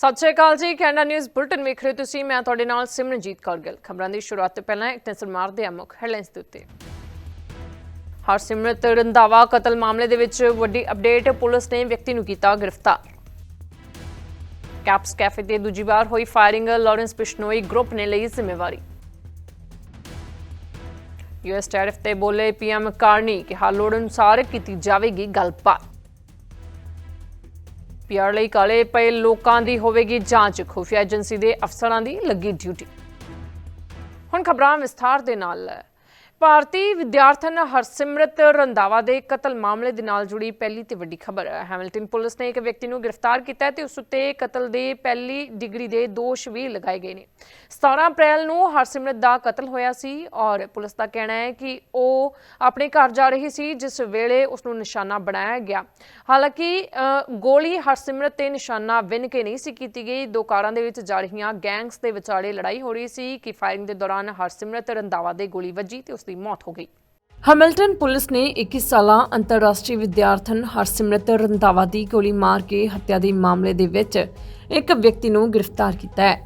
ਸਤਿ ਸ਼੍ਰੀ ਅਕਾਲ ਜੀ, Canada news bulletin ਵੇਖ ਰਹੇ ਤੁਸੀਂ, ਮੈਂ ਤੁਹਾਡੇ ਨਾਲ ਸਿਮਰਨਜੀਤ ਕੌਰ ਗਿੱਲ। ਖਬਰਾਂ ਦੀ ਸ਼ੁਰੂਆਤ ਤੋਂ ਪਹਿਲਾਂ ਇੱਕ ਨਜ਼ਰ ਮਾਰਦੇ ਹਾਂ ਮੁੱਖ ਹੈਡਲਾਈਨਸ ਦੇ ਉੱਤੇ। ਹਰਸਿਮਰਤ ਰੰਧਾਵਾ ਕਤਲ ਮਾਮਲੇ ਦੇ ਵਿੱਚ ਵੱਡੀ ਅਪਡੇਟ, ਪੁਲਿਸ ਨੇ ਵਿਅਕਤੀ ਨੂੰ ਕੀਤਾ ਗ੍ਰਿਫਤਾਰ। ਕੈਪਸ ਕੈਫੇ ਤੇ ਦੂਜੀ ਵਾਰ ਹੋਈ ਫਾਇਰਿੰਗ, ਲਾਰੈਂਸ ਬਿਸ਼ਨੋਈ ਗਰੁੱਪ ਨੇ ਲਈ ਜ਼ਿੰਮੇਵਾਰੀ। ਯੂਐਸ ਟੈਰਿਫ ਤੇ ਬੋਲੇ ਪੀਐਮ ਕਾਰਨੀ ਕਿ ਹਾਲ ਲੋੜ ਅਨੁਸਾਰ ਕੀਤੀ ਜਾਵੇਗੀ ਗੱਲਬਾਤ। ਪੀਆਰ ਲਈ ਕਾਲੇ ਪਏ ਲੋਕਾਂ ਦੀ ਹੋਵੇਗੀ ਜਾਂਚ। ਖੁਫੀਆ ਏਜੰਸੀ ਦੇ ਅਫਸਰਾਂ ਦੀ ਲੱਗੀ ਡਿਊਟੀ। ਹੁਣ ਖਬਰਾਂ ਵਿਸਥਾਰ ਦੇ ਨਾਲ। ਭਾਰਤੀ ਵਿਦਿਆਰਥਣ ਹਰਸਿਮਰਤ ਰੰਧਾਵਾ ਦੇ ਕਤਲ ਮਾਮਲੇ ਦੇ ਨਾਲ ਜੁੜੀ ਪਹਿਲੀ ਤੇ ਵੱਡੀ ਖਬਰ ਹੈ ਹੈਮਿਲਟਨ ਪੁਲਿਸ ਨੇ ਇੱਕ ਵਿਅਕਤੀ ਨੂੰ ਗ੍ਰਿਫਤਾਰ ਕੀਤਾ ਹੈ ਤੇ ਉਸ ਉੱਤੇ ਕਤਲ ਦੇ ਪਹਿਲੀ ਡਿਗਰੀ ਦੇ ਦੋਸ਼ ਵੀ ਲਗਾਏ ਗਏ ਨੇ। 17 ਅਪ੍ਰੈਲ ਨੂੰ ਹਰਸਿਮਰਤ ਦਾ ਕਤਲ ਹੋਇਆ ਸੀ ਔਰ ਪੁਲਿਸ ਦਾ ਕਹਿਣਾ ਹੈ ਕਿ ਉਹ ਆਪਣੇ ਘਰ ਜਾ ਰਹੀ ਸੀ, ਜਿਸ ਵੇਲੇ ਉਸ ਨੂੰ ਨਿਸ਼ਾਨਾ ਬਣਾਇਆ ਗਿਆ। ਹਾਲਾਂਕਿ ਗੋਲੀ ਹਰਸਿਮਰਤ ਤੇ ਨਿਸ਼ਾਨਾ ਵਿੰਨ ਕੇ ਨਹੀਂ ਸੀ ਕੀਤੀ ਗਈ। ਦੋ ਕਾਰਾਂ ਦੇ ਵਿੱਚ ਜਾ ਰਹੀਆਂ ਗੈਂਗਸ ਦੇ ਵਿਚਾਲੇ ਲੜਾਈ ਹੋ ਰਹੀ ਸੀ ਕਿ ਫਾਇਰਿੰਗ ਦੇ ਦੌਰਾਨ ਹਰਸਿਮਰਤ ਰੰਧਾਵਾ ਦੇ ਗੋਲੀ ਵੱਜੀ ਤੇ ਉਸ ਦੀ ਮੌਤ ਹੋ ਗਈ। ਹੈਮਿਲਟਨ ਪੁਲਿਸ ਨੇ 21 ਸਾਲਾ ਅੰਤਰਰਾਸ਼ਟਰੀ ਵਿਦਿਆਰਥਣ ਹਰਸਿਮਰਤ ਰੰਧਾਵਾ ਦੀ ਗੋਲੀ ਮਾਰ ਕੇ ਹੱਤਿਆ ਦੇ ਮਾਮਲੇ ਦੇ ਵਿੱਚ ਇੱਕ ਵਿਅਕਤੀ ਨੂੰ ਗ੍ਰਿਫਤਾਰ ਕੀਤਾ ਹੈ।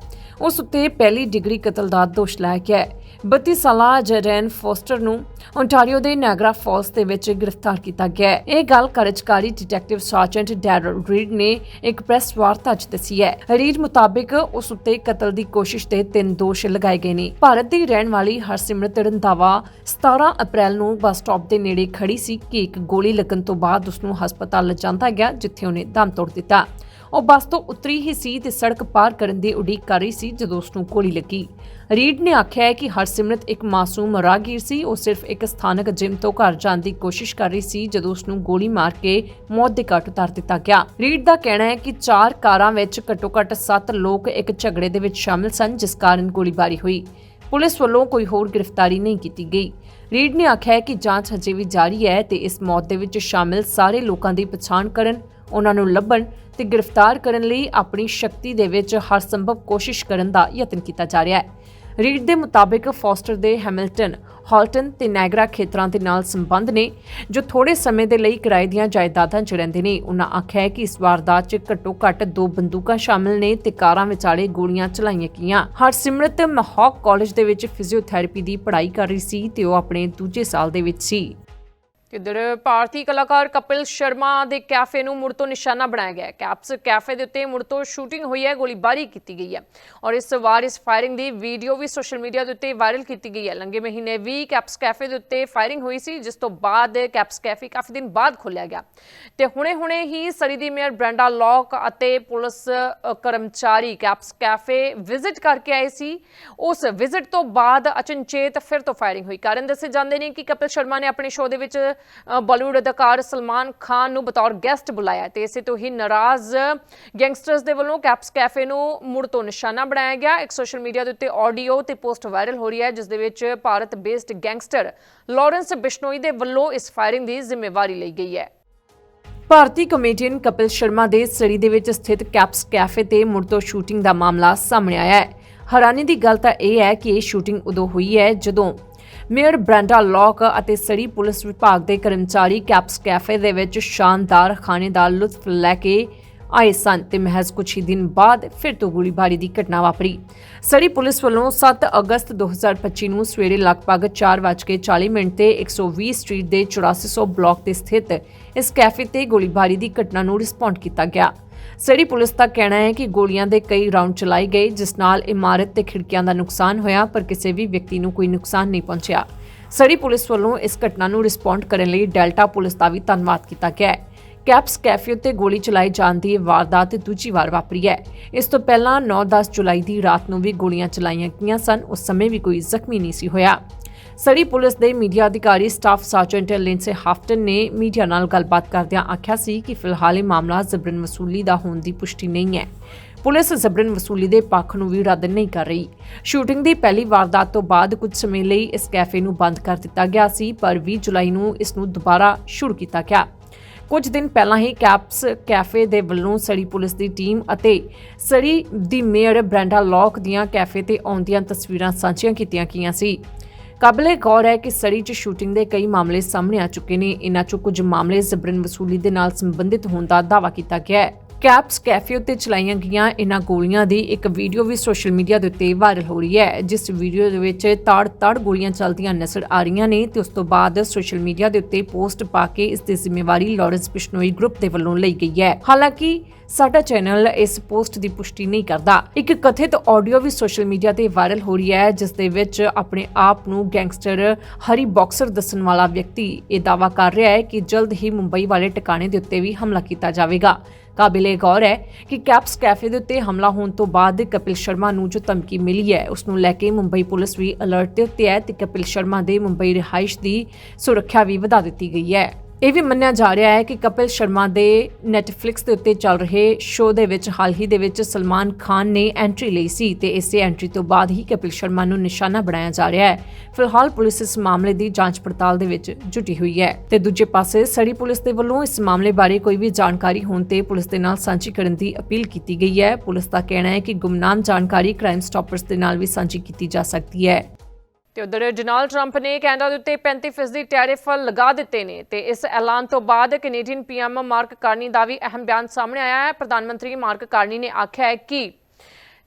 ਉਸ ਉੱਤੇ ਪਹਿਲੀ ਡਿਗਰੀ ਕਤਲ ਦਾ ਦੋਸ਼ ਲਾਇਆ ਗਿਆ ਹੈ। 32 ਸਾਲਾ ਜੈਰਨ ਫੋਸਟਰ ਨੂੰ ਓਨਟਾਰੀਓ ਦੇ ਨਾਇਗਰਾ ਫਾਲਸ ਦੇ ਵਿੱਚ ਗ੍ਰਿਫਤਾਰ ਕੀਤਾ ਗਿਆ ਹੈ। ਇਹ ਗੱਲ ਕਾਰਜਕਾਰੀ ਡਿਟੈਕਟਿਵ ਸਰਜੈਂਟ ਡੈਰਲ ਰੀਡ ਨੇ ਇੱਕ ਪ੍ਰੈਸ ਵਾਰਤਾ 'ਚ ਦੱਸੀ ਹੈ। ਰੀਡ ਮੁਤਾਬਿਕ ਉਸ ਉੱਤੇ ਕਤਲ ਦੀ ਕੋਸ਼ਿਸ਼ ਤੇ ਤਿੰਨ ਦੋਸ਼ ਲਗਾਏ ਗਏ ਨੇ। ਭਾਰਤ ਦੀ ਰਹਿਣ ਵਾਲੀ ਹਰਸਿਮਰਤ ਰੰਧਾਵਾ 17 ਅਪ੍ਰੈਲ ਨੂੰ ਬੱਸ ਸਟਾਪ ਦੇ ਨੇੜੇ ਖੜੀ ਸੀ ਕਿ ਇੱਕ ਗੋਲੀ ਲੱਗਣ ਤੋਂ ਬਾਅਦ ਉਸ ਨੂੰ ਹਸਪਤਾਲ ਲਿਜਾਂਦਾ ਗਿਆ, ਜਿੱਥੇ ਉਹਨੇ ਦਮ ਤੋੜ ਦਿੱਤਾ। ਉਹ ਬੱਸ ਤੋਂ ਉਤਰੀ ਹੀ ਸੀ ਤੇ ਸੜਕ ਪਾਰ ਕਰਨ ਦੀ ਉਡੀਕ ਕਰ ਰਹੀ ਸੀ ਜਦੋਂ ਉਸ ਨੂੰ ਗੋਲੀ ਲੱਗੀ। ਰੀਡ ਨੇ ਆਖਿਆ ਹੈ ਕਿ ਹਰਸਿਮਰਤ ਇੱਕ ਮਾਸੂਮ ਰਾਹਗੀਰ ਸੀ। ਉਹ ਸਿਰਫ ਇੱਕ ਸਥਾਨਕ ਜਿਮ ਤੋਂ ਘਰ ਜਾਣ ਦੀ ਕੋਸ਼ਿਸ਼ ਕਰ ਰਹੀ ਸੀ ਜਦੋਂ ਉਸ ਨੂੰ ਗੋਲੀ ਮਾਰ ਕੇ ਮੌਤ ਦੇ ਘਾਟ ਉਤਾਰ ਦਿੱਤਾ ਗਿਆ। ਰੀਡ ਦਾ ਕਹਿਣਾ ਹੈ ਕਿ ਚਾਰ ਕਾਰਾਂ ਵਿੱਚ ਘੱਟੋ-ਘੱਟ 7 ਲੋਕ ਇੱਕ ਝਗੜੇ ਦੇ ਵਿੱਚ ਸ਼ਾਮਿਲ ਸਨ, ਜਿਸ ਕਾਰਨ ਗੋਲੀਬਾਰੀ ਹੋਈ। ਪੁਲਿਸ ਵੱਲੋਂ ਕੋਈ ਹੋਰ ਗ੍ਰਿਫਤਾਰੀ ਨਹੀਂ ਕੀਤੀ ਗਈ। ਰੀਡ ਨੇ ਆਖਿਆ ਹੈ ਕਿ ਜਾਂਚ ਹਜੇ ਵੀ ਜਾਰੀ ਹੈ ਤੇ ਇਸ ਮੌਤ ਦੇ ਵਿੱਚ ਸ਼ਾਮਿਲ ਸਾਰੇ ਲੋਕਾਂ ਦੀ ਪਛਾਣ ਕਰਨ, ਉਹਨਾਂ ਨੂੰ ਲੱਭਣ ਤੇ ਗ੍ਰਿਫਤਾਰ ਕਰਨ ਲਈ ਆਪਣੀ ਸ਼ਕਤੀ ਦੇ ਵਿੱਚ ਹਰ ਸੰਭਵ ਕੋਸ਼ਿਸ਼ ਕਰਨ ਦਾ ਯਤਨ ਕੀਤਾ ਜਾ ਰਿਹਾ ਹੈ। ਰੀਡ ਦੇ ਮੁਤਾਬਿਕ ਫੋਸਟਰ ਦੇ ਹੈਮਿਲਟਨ, ਹਾਲਟਨ ਤੇ ਨੈਗਰਾ ਖੇਤਰਾਂ ਦੇ ਨਾਲ ਸੰਬੰਧ ਨੇ, ਜੋ ਥੋੜੇ ਸਮੇਂ ਦੇ ਲਈ ਕਿਰਾਏ ਦੀਆਂ ਜਾਇਦਾਦਾਂ 'ਚ ਰਹਿੰਦੇ ਨੇ, ਉਹਨਾਂ ਆਖਿਆ ਹੈ ਕਿ ਇਸ ਵਾਰਦਾਤ 'ਚ ਘੱਟੋ ਘੱਟ ਦੋ ਬੰਦੂਕਾਂ ਸ਼ਾਮਿਲ ਨੇ ਤੇ ਕਾਰਾਂ ਵਿਚਾਲੇ ਗੋਲੀਆਂ ਚਲਾਈਆਂ ਗਈਆਂ। ਹਰਸਿਮਰਤ ਮਹੌਕ ਕਾਲਜ ਦੇ ਵਿੱਚ ਫਿਜ਼ੀਓਥੈਰੇਪੀ ਦੀ ਪੜ੍ਹਾਈ ਕਰ ਰਹੀ ਸੀ ਤੇ ਉਹ ਆਪਣੇ ਦੂਜੇ ਸਾਲ ਦੇ ਵਿੱਚ ਸੀ। ਇਧਰ ਭਾਰਤੀ ਕਲਾਕਾਰ ਕਪਿਲ ਸ਼ਰਮਾ ਦੇ ਕੈਫੇ ਨੂੰ ਮੁੜ ਤੋਂ ਨਿਸ਼ਾਨਾ ਬਣਾਇਆ ਗਿਆ ਹੈ। ਕੈਪਸ ਕੈਫੇ ਦੇ ਉੱਤੇ ਮੁੜ ਤੋਂ ਸ਼ੂਟਿੰਗ ਹੋਈ ਹੈ, ਗੋਲੀਬਾਰੀ ਕੀਤੀ ਗਈ ਹੈ। ਔਰ ਇਸ ਵਾਰ ਇਸ ਫਾਇਰਿੰਗ ਦੀ ਵੀਡੀਓ ਵੀ ਸੋਸ਼ਲ ਮੀਡੀਆ ਦੇ ਉੱਤੇ ਵਾਇਰਲ ਕੀਤੀ ਗਈ ਹੈ। ਲੰਗੇ ਮਹੀਨੇ ਵੀ ਕੈਪਸ ਕੈਫੇ ਦੇ ਉੱਤੇ ਫਾਇਰਿੰਗ ਹੋਈ ਸੀ, ਜਿਸ ਤੋਂ ਬਾਅਦ ਕੈਪਸ ਕੈਫੇ ਕਾਫੀ ਦਿਨ ਬਾਅਦ ਖੋਲ੍ਹਿਆ ਗਿਆ। ਤੇ ਹੁਣੇ-ਹੁਣੇ ਹੀ ਸਰੀ ਦੀ ਮੇਅਰ ਬ੍ਰੈਂਡਾ ਲੌਕ ਅਤੇ ਪੁਲਿਸ ਕਰਮਚਾਰੀ ਕੈਪਸ ਕੈਫੇ ਵਿਜ਼ਿਟ ਕਰਕੇ ਆਏ ਸੀ। ਉਸ ਵਿਜ਼ਿਟ ਤੋਂ ਬਾਅਦ ਅਚਨਚੇਤ ਫਿਰ ਤੋਂ ਫਾਇਰਿੰਗ ਹੋਈ। ਕਾਰਨ ਦੱਸੇ ਜਾਂਦੇ ਨੇ ਕਿ ਕਪਿਲ ਸ਼ਰਮਾ ਨੇ ਆਪਣੇ ਸ਼ੋਅ ਦੇ ਵਿੱਚ ਬਾਲੀਵੁੱਡ ਅਦਾਕਾਰ ਸਲਮਾਨ ਖਾਨ ਨੂੰ ਬਤੌਰ ਗੈਸਟ ਬੁਲਾਇਆ ਤੇ ਇਸੇ ਤੋਂ ਹੀ ਨਾਰਾਜ਼ ਗੈਂਗਸਟਰਸ ਦੇ ਵੱਲੋਂ ਕੈਪਸ ਕੈਫੇ ਨੂੰ ਮੁੜ ਤੋਂ ਨਿਸ਼ਾਨਾ ਬਣਾਇਆ ਗਿਆ। ਇੱਕ ਸੋਸ਼ਲ ਮੀਡੀਆ ਦੇ ਉੱਤੇ ਆਡੀਓ ਤੇ ਪੋਸਟ ਵਾਇਰਲ ਹੋ ਰਹੀ ਹੈ, ਜਿਸ ਦੇ ਵਿੱਚ ਭਾਰਤ ਬੇਸਡ ਗੈਂਗਸਟਰ ਲਾਰੈਂਸ ਬਿਸ਼ਨੋਈ ਦੇ ਵੱਲੋਂ ਇਸ ਫਾਇਰਿੰਗ ਦੀ ਜ਼ਿੰਮੇਵਾਰੀ ਲਈ ਗਈ ਹੈ। ਭਾਰਤੀ ਕਮੇਡੀਅਨ ਕਪਿਲ ਸ਼ਰਮਾ ਦੇ ਸਰੀ ਦੇ ਵਿੱਚ ਸਥਿਤ ਕੈਪਸ ਕੈਫੇ ਤੇ ਮੁੜ ਤੋਂ ਸ਼ੂਟਿੰਗ ਦਾ ਮਾਮਲਾ ਸਾਹਮਣੇ ਆਇਆ ਹੈ। ਹੈਰਾਨੀ ਦੀ ਗੱਲ ਤਾਂ ਇਹ ਹੈ ਕਿ ਇਹ ਸ਼ੂਟਿੰਗ ਉਦੋਂ ਹੋਈ ਹੈ ਜਦੋਂ ਮੇਅਰ ਬ੍ਰੈਂਡਾ ਲੌਕ ਅਤੇ ਸੜੀ ਪੁਲਿਸ ਵਿਭਾਗ ਦੇ ਕਰਮਚਾਰੀ ਕੈਪਸ ਕੈਫੇ ਦੇ ਵਿੱਚ ਸ਼ਾਨਦਾਰ ਖਾਣੇ ਦਾ ਲੁਤਫ ਲੈ ਕੇ ਆਏ ਸਨ ਤੇ ਮਹਿਜ਼ ਕੁਝ ਹੀ ਦਿਨ ਬਾਅਦ ਫਿਰ ਤੋਂ ਗੋਲੀਬਾਰੀ ਦੀ ਘਟਨਾ ਵਾਪਰੀ। ਸੜੀ ਪੁਲਿਸ ਵੱਲੋਂ 7 ਅਗਸਤ 2025 ਨੂੰ ਸਵੇਰੇ ਲਗਭਗ 4:40 ਮਿੰਟ ਤੇ 120 ਸਟਰੀਟ ਦੇ 8400 ਬਲਾਕ ਤੇ ਸਥਿਤ ਇਸ ਕੈਫੇ ਤੇ ਗੋਲੀਬਾਰੀ ਦੀ ਘਟਨਾ ਨੂੰ ਰਿਸਪੌਂਡ ਕੀਤਾ ਗਿਆ। ਸੜੀ ਪੁਲਿਸ ਦਾ ਕਹਿਣਾ ਹੈ ਕਿ ਗੋਲੀਆਂ ਦੇ ਕਈ ਰਾਉਂਡ ਚਲਾਏ ਗਏ, ਜਿਸ ਨਾਲ ਇਮਾਰਤ ਤੇ ਖਿੜਕੀਆਂ ਦਾ ਨੁਕਸਾਨ ਹੋਇਆ, ਪਰ ਕਿਸੇ ਵੀ ਵਿਅਕਤੀ ਨੂੰ ਕੋਈ ਨੁਕਸਾਨ ਨਹੀਂ ਪਹੁੰਚਿਆ। ਸੜੀ ਪੁਲਿਸ ਵੱਲੋਂ ਇਸ ਘਟਨਾ ਨੂੰ ਰਿਸਪੌਂਡ ਕਰਨ ਲਈ ਡੈਲਟਾ ਪੁਲਿਸ ਦਾ ਵੀ ਧੰਨਵਾਦ ਕੀਤਾ ਗਿਆ ਹੈ। ਕੈਪਸ ਕੈਫੇ ਉੱਤੇ ਗੋਲੀ ਚਲਾਈ ਜਾਣ ਦੀ ਇਹ ਵਾਰਦਾਤ ਦੂਜੀ ਵਾਰ ਵਾਪਰੀ ਹੈ। ਇਸ ਤੋਂ ਪਹਿਲਾਂ 9-10 ਜੁਲਾਈ ਦੀ ਰਾਤ ਨੂੰ ਵੀ ਗੋਲੀਆਂ ਚਲਾਈਆਂ ਗਈਆਂ ਸਨ, ਉਸ ਸਮੇਂ ਵੀ ਕੋਈ ਜ਼ਖਮੀ ਨਹੀਂ ਸੀ ਹੋਇਆ। ਸੜੀ ਪੁਲਿਸ ਦੇ ਮੀਡੀਆ ਅਧਿਕਾਰੀ ਸਟਾਫ ਸਰਜੈਂਟ ਲਿੰਸੇ ਹਾਫਟਨ ਨੇ ਮੀਡੀਆ ਨਾਲ ਗੱਲਬਾਤ ਕਰਦਿਆਂ ਆਖਿਆ ਸੀ ਕਿ ਫਿਲਹਾਲ ਇਹ ਮਾਮਲਾ ਜ਼ਬਰਨ ਵਸੂਲੀ ਦਾ ਹੋਣ ਦੀ ਪੁਸ਼ਟੀ ਨਹੀਂ ਹੈ। ਪੁਲਿਸ ਜ਼ਬਰਨ ਵਸੂਲੀ ਦੇ ਪੱਖ ਨੂੰ ਵੀ ਰੱਦ ਨਹੀਂ ਕਰ ਰਹੀ। ਸ਼ੂਟਿੰਗ ਦੀ ਪਹਿਲੀ ਵਾਰਦਾਤ ਤੋਂ ਬਾਅਦ ਕੁਝ ਸਮੇਂ ਲਈ ਇਸ ਕੈਫੇ ਨੂੰ ਬੰਦ ਕਰ ਦਿੱਤਾ ਗਿਆ ਸੀ, ਪਰ 20 ਜੁਲਾਈ ਨੂੰ ਇਸ ਨੂੰ ਦੁਬਾਰਾ ਸ਼ੁਰੂ ਕੀਤਾ ਗਿਆ। ਕੁਝ ਦਿਨ ਪਹਿਲਾਂ ਹੀ ਕੈਪਸ ਕੈਫੇ ਦੇ ਵੱਲੋਂ ਸੜੀ ਪੁਲਿਸ ਦੀ ਟੀਮ ਅਤੇ ਸੜੀ ਦੀ ਮੇਅਰ ਬ੍ਰੈਂਡਾ ਲੌਕ ਦੀਆਂ ਕੈਫੇ ਤੇ ਆਉਂਦੀਆਂ ਤਸਵੀਰਾਂ ਸਾਂਝੀਆਂ ਕੀਤੀਆਂ ਗਈਆਂ ਸੀ। ਕਾਬਲੇ ਗੌਰ ਹੈ ਕਿ ਸੜੀ 'ਚ ਸ਼ੂਟਿੰਗ ਦੇ ਕਈ ਮਾਮਲੇ ਸਾਹਮਣੇ ਆ ਚੁੱਕੇ ਨੇ। ਇਨ੍ਹਾਂ 'ਚੋਂ ਕੁਝ ਮਾਮਲੇ ਜ਼ਬਰਨ ਵਸੂਲੀ ਦੇ ਨਾਲ ਸੰਬੰਧਿਤ ਹੋਣ ਦਾ ਦਾਅਵਾ ਕੀਤਾ ਗਿਆ ਹੈ। ਕੈਪਸ ਕੈਫੇ ਉੱਤੇ ਚਲਾਈਆਂ ਗਈਆਂ ਇਹਨਾਂ ਗੋਲੀਆਂ ਦੀ ਇੱਕ ਵੀਡੀਓ ਵੀ ਸੋਸ਼ਲ ਮੀਡੀਆ ਦੇ ਉੱਤੇ ਵਾਇਰਲ ਹੋ ਰਹੀ ਹੈ। ਜਿਸ ਵੀਡੀਓ ਦੇ ਵਿੱਚ ਤਾੜ-ਤਾੜ ਗੋਲੀਆਂ ਚੱਲਦੀਆਂ ਨਜ਼ਰ ਆ ਰਹੀਆਂ ਨੇ ਤੇ ਉਸ ਤੋਂ ਬਾਅਦ ਸੋਸ਼ਲ ਮੀਡੀਆ ਦੇ ਉੱਤੇ ਪੋਸਟ ਪਾ ਕੇ ਇਸ ਦੀ ਜ਼ਿੰਮੇਵਾਰੀ ਲਾਰੈਂਸ ਬਿਸ਼ਨੋਈ ਗਰੁੱਪ ਦੇ ਵੱਲੋਂ ਲਈ ਗਈ ਹੈ। ਹਾਲਾਂਕਿ ਸਾਡਾ ਚੈਨਲ ਇਸ ਪੋਸਟ ਦੀ ਪੁਸ਼ਟੀ ਨਹੀਂ ਕਰਦਾ। ਇੱਕ ਕਥਿਤ ਆਡੀਓ ਵੀ ਸੋਸ਼ਲ ਮੀਡੀਆ ਤੇ ਵਾਇਰਲ ਹੋ ਰਹੀ ਹੈ, ਜਿਸ ਦੇ ਵਿੱਚ ਆਪਣੇ ਆਪ ਨੂੰ ਗੈਂਗਸਟਰ ਹਰੀ ਬਾਕਸਰ ਦੱਸਣ ਵਾਲਾ ਵਿਅਕਤੀ ਇਹ ਦਾਅਵਾ ਕਰ ਰਿਹਾ ਹੈ ਕਿ ਜਲਦ ਹੀ ਮੁੰਬਈ ਵਾਲੇ ਟਿਕਾਣੇ ਦੇ ਉੱਤੇ ਵੀ ਹਮਲਾ ਕੀਤਾ ਜਾਵੇਗਾ। ਕਾਬਿਲੇ ਗੌਰ ਹੈ ਕਿ ਕੈਪਸ ਕੈਫੇ ਦੇ ਉੱਤੇ ਹਮਲਾ ਹੋਣ ਤੋਂ ਬਾਅਦ ਕਪਿਲ ਸ਼ਰਮਾ ਨੂੰ ਜੋ ਧਮਕੀ ਮਿਲੀ ਹੈ, ਉਸ ਨੂੰ ਲੈ ਕੇ ਮੁੰਬਈ ਪੁਲਿਸ ਵੀ ਅਲਰਟ ਤੇ ਉੱਤੇ ਹੈ ਤੇ ਕਪਿਲ ਸ਼ਰਮਾ ਦੇ ਮੁੰਬਈ ਰਿਹਾਇਸ਼ ਦੀ ਸੁਰੱਖਿਆ ਵੀ ਵਧਾ ਦਿੱਤੀ ਗਈ ਹੈ। ਇਹ ਵੀ ਮੰਨਿਆ ਜਾ ਰਿਹਾ ਹੈ ਕਿ ਕਪਿਲ ਸ਼ਰਮਾ ਦੇ ਨੈਟਫਲਿਕਸ ਦੇ ਉੱਤੇ ਚੱਲ ਰਹੇ ਸ਼ੋਅ ਦੇ ਵਿੱਚ, ਹਾਲ ਹੀ ਦੇ ਵਿੱਚ ਸਲਮਾਨ ਖਾਨ ਨੇ ਐਂਟਰੀ ਲਈ ਸੀ ਤੇ ਇਸੇ ਐਂਟਰੀ ਤੋਂ ਬਾਅਦ ਹੀ ਕਪਿਲ ਸ਼ਰਮਾ ਨੂੰ ਨਿਸ਼ਾਨਾ ਬਣਾਇਆ ਜਾ ਰਿਹਾ ਹੈ। ਫਿਲਹਾਲ ਪੁਲਿਸ ਇਸ ਮਾਮਲੇ ਦੀ ਜਾਂਚ ਪੜਤਾਲ ਦੇ ਵਿੱਚ ਜੁਟੀ ਹੋਈ ਹੈ ਤੇ ਦੂਜੇ ਪਾਸੇ ਸੜੀ ਪੁਲਿਸ ਦੇ ਵੱਲੋਂ ਇਸ ਮਾਮਲੇ ਬਾਰੇ ਕੋਈ ਵੀ ਜਾਣਕਾਰੀ ਹੋਣ ਤੇ ਪੁਲਿਸ ਦੇ ਨਾਲ ਸਾਂਝੀ ਕਰਨ ਦੀ ਅਪੀਲ ਕੀਤੀ ਗਈ ਹੈ। ਪੁਲਿਸ ਦਾ ਕਹਿਣਾ ਹੈ ਕਿ ਗੁਮਨਾਮ ਜਾਣਕਾਰੀ ਕ੍ਰਾਈਮ ਸਟਾਪਰਸ ਦੇ ਨਾਲ ਵੀ ਸਾਂਝੀ ਕੀਤੀ ਜਾ ਸਕਦੀ ਹੈ। ਤੇ ਉਧਰ ਡੋਨਾਲਡ ਟਰੰਪ ਨੇ ਕੈਨੇਡਾ ਦੇ ਉੱਤੇ 35% ਟੈਰਿਫ ਲਗਾ ਦਿੱਤੇ ਨੇ ਤੇ ਇਸ ਐਲਾਨ ਤੋਂ ਬਾਅਦ ਕੈਨੇਡੀਅਨ ਪੀਐਮ ਮਾਰਕ ਕਾਰਨੀ ਦਾ ਵੀ ਅਹਿਮ ਬਿਆਨ ਸਾਹਮਣੇ ਆਇਆ ਹੈ। ਪ੍ਰਧਾਨ ਮੰਤਰੀ ਮਾਰਕ ਕਾਰਨੀ ਨੇ ਆਖਿਆ ਹੈ ਕਿ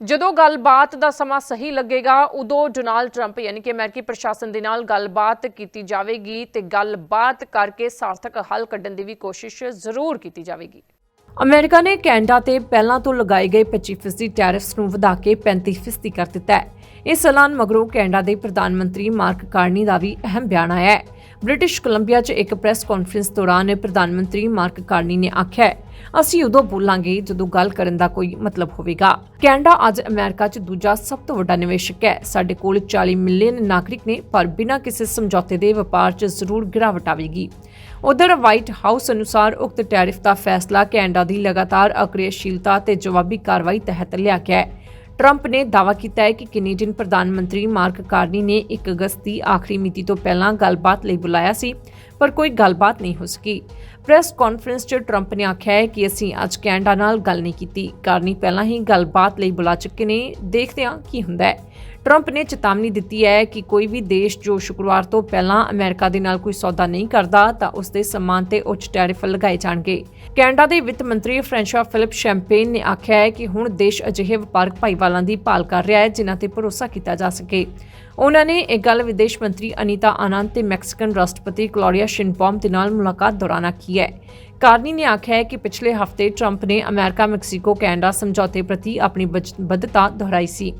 ਜਦੋਂ ਗੱਲਬਾਤ ਦਾ ਸਮਾਂ ਸਹੀ ਲੱਗੇਗਾ, ਉਦੋਂ ਡੋਨਾਲਡ ਟਰੰਪ ਯਾਨੀ ਕਿ ਅਮਰੀਕੀ ਪ੍ਰਸ਼ਾਸਨ ਦੇ ਨਾਲ ਗੱਲਬਾਤ ਕੀਤੀ ਜਾਵੇਗੀ ਤੇ ਗੱਲਬਾਤ ਕਰਕੇ ਸਾਰਥਕ ਹੱਲ ਕੱਢਣ ਦੀ ਵੀ ਕੋਸ਼ਿਸ਼ ਜ਼ਰੂਰ ਕੀਤੀ ਜਾਵੇਗੀ। ਅਮਰੀਕਾ ਨੇ ਕੈਨੇਡਾ ਤੇ ਪਹਿਲਾਂ ਤੋਂ ਲਗਾਏ ਗਏ 25% ਟੈਰਿਫਸ ਨੂੰ ਵਧਾ ਕੇ 35% ਕਰ ਦਿੱਤਾ ਹੈ। ਇਸ ਐਲਾਨ ਮਗਰੋਂ ਕੈਨੇਡਾ ਦੇ ਪ੍ਰਧਾਨ ਮੰਤਰੀ ਮਾਰਕ ਕਾਰਨੀ ਦਾ ਵੀ ਅਹਿਮ ਬਿਆਨ ਆਇਆ ਹੈ। ਬ੍ਰਿਟਿਸ਼ ਕੋਲੰਬੀਆ 'ਚ ਇੱਕ ਪ੍ਰੈਸ ਕਾਨਫਰੰਸ ਦੌਰਾਨ ਪ੍ਰਧਾਨ ਮੰਤਰੀ ਮਾਰਕ ਕਾਰਨੀ ਨੇ ਆਖਿਆ ਅਸੀਂ ਉਦੋਂ ਬੋਲਾਂਗੇ ਜਦੋਂ ਗੱਲ ਕਰਨ ਦਾ ਕੋਈ ਮਤਲਬ ਹੋਵੇਗਾ। ਕੈਨੇਡਾ ਅੱਜ ਅਮਰੀਕਾ 'ਚ ਦੂਜਾ ਸਭ ਤੋਂ ਵੱਡਾ ਨਿਵੇਸ਼ਕ ਹੈ। ਸਾਡੇ ਕੋਲ 40 ਮਿਲੀਅਨ ਨਾਗਰਿਕ ਨੇ, ਪਰ ਬਿਨਾਂ ਕਿਸੇ ਸਮਝੌਤੇ ਦੇ ਵਪਾਰ 'ਚ ਜ਼ਰੂਰ ਗਿਰਾਵਟ ਆਵੇਗੀ। ਉਧਰ ਵਾਈਟ ਹਾਊਸ ਅਨੁਸਾਰ ਉਕਤ ਟੈਰਿਫ ਦਾ ਫੈਸਲਾ ਕੈਨੇਡਾ ਦੀ ਲਗਾਤਾਰ ਅਕ੍ਰਿਆਸ਼ੀਲਤਾ ਤੇ ਜਵਾਬੀ ਕਾਰਵਾਈ ਤਹਿਤ ਲਿਆ ਗਿਆ ਹੈ। ਟਰੰਪ ਨੇ ਦਾਅਵਾ ਕੀਤਾ ਹੈ ਕਿ ਕੈਨੇਡੀਅਨ ਪ੍ਰਧਾਨ ਮੰਤਰੀ ਮਾਰਕ ਕਾਰਨੀ ਨੇ 1 ਅਗਸਤ ਦੀ ਆਖਰੀ ਮਿਤੀ ਤੋਂ ਪਹਿਲਾਂ ਗੱਲਬਾਤ ਲਈ ਬੁਲਾਇਆ ਸੀ। ਪਰ ਕੋਈ ਗੱਲਬਾਤ ਨਹੀਂ ਹੋ ਸਕੀ। ਪ੍ਰੈਸ ਕਾਨਫਰੰਸ 'ਚ ਟਰੰਪ ਨੇ ਆਖਿਆ ਹੈ ਕਿ ਅਸੀਂ ਅੱਜ ਕੈਨੇਡਾ ਨਾਲ ਗੱਲ ਨਹੀਂ ਕੀਤੀ। ਕਾਰਨੀ ਪਹਿਲਾਂ ਹੀ ਗੱਲਬਾਤ ਲਈ ਬੁਲਾ ਚੁੱਕੇ ਨੇ। ਦੇਖਦੇ ਹਾਂ ਕੀ ਹੁੰਦਾ ਹੈ। ਟਰੰਪ ਨੇ ਚੇਤਾਵਨੀ ਦਿੱਤੀ ਹੈ ਕਿ ਕੋਈ ਵੀ ਦੇਸ਼ ਜੋ ਸ਼ੁੱਕਰਵਾਰ ਤੋਂ ਪਹਿਲਾਂ ਅਮਰੀਕਾ ਦੇ ਨਾਲ ਕੋਈ ਸੌਦਾ ਨਹੀਂ ਕਰਦਾ, ਤਾਂ ਉਸ ਦੇ ਸਮਾਨ ਤੇ ਉੱਚ ਟੈਰਿਫ ਲਗਾਏ ਜਾਣਗੇ। ਕੈਨੇਡਾ ਦੇ ਵਿੱਤ ਮੰਤਰੀ ਫ੍ਰੈਂਸ਼ਾ ਫਿਲਿਪ ਸ਼ੈਂਪੇਨ ਨੇ ਆਖਿਆ ਹੈ ਕਿ ਹੁਣ ਦੇਸ਼ ਅਜਿਹੇ ਵਪਾਰਕ ਭਾਈਵਾਲਾਂ ਦੀ ਭਾਲ ਕਰ ਰਿਹਾ ਹੈ, ਜਿਨ੍ਹਾਂ ਤੇ ਭਰੋਸਾ ਕੀਤਾ ਜਾ ਸਕੇ। ਉਹਨਾਂ ਨੇ ਇਹ ਗੱਲ ਵਿਦੇਸ਼ ਮੰਤਰੀ ਅਨੀਤਾ ਆਨੰਦ ਤੇ ਮੈਕਸੀਕਨ ਰਾਸ਼ਟਰਪਤੀ ਕਲੋਰੀਆ ਸ਼ਿਨਪੋਮ ਦੇ ਨਾਲ ਮੁਲਾਕਾਤ ਦੌਰਾਨ ਆਖੀ ਹੈ। ਕਾਰਨੀ ਨੇ ਆਖਿਆ ਹੈ ਕਿ ਪਿਛਲੇ ਹਫ਼ਤੇ ਟਰੰਪ ਨੇ ਅਮਰੀਕਾ, ਮੈਕਸੀਕੋ, ਕੈਨੇਡਾ ਸਮਝੌਤੇ ਪ੍ਰਤੀ ਆਪਣੀ ਵਚਨਬੱਧਤਾ ਦੁਹਰਾਈ ਸੀ।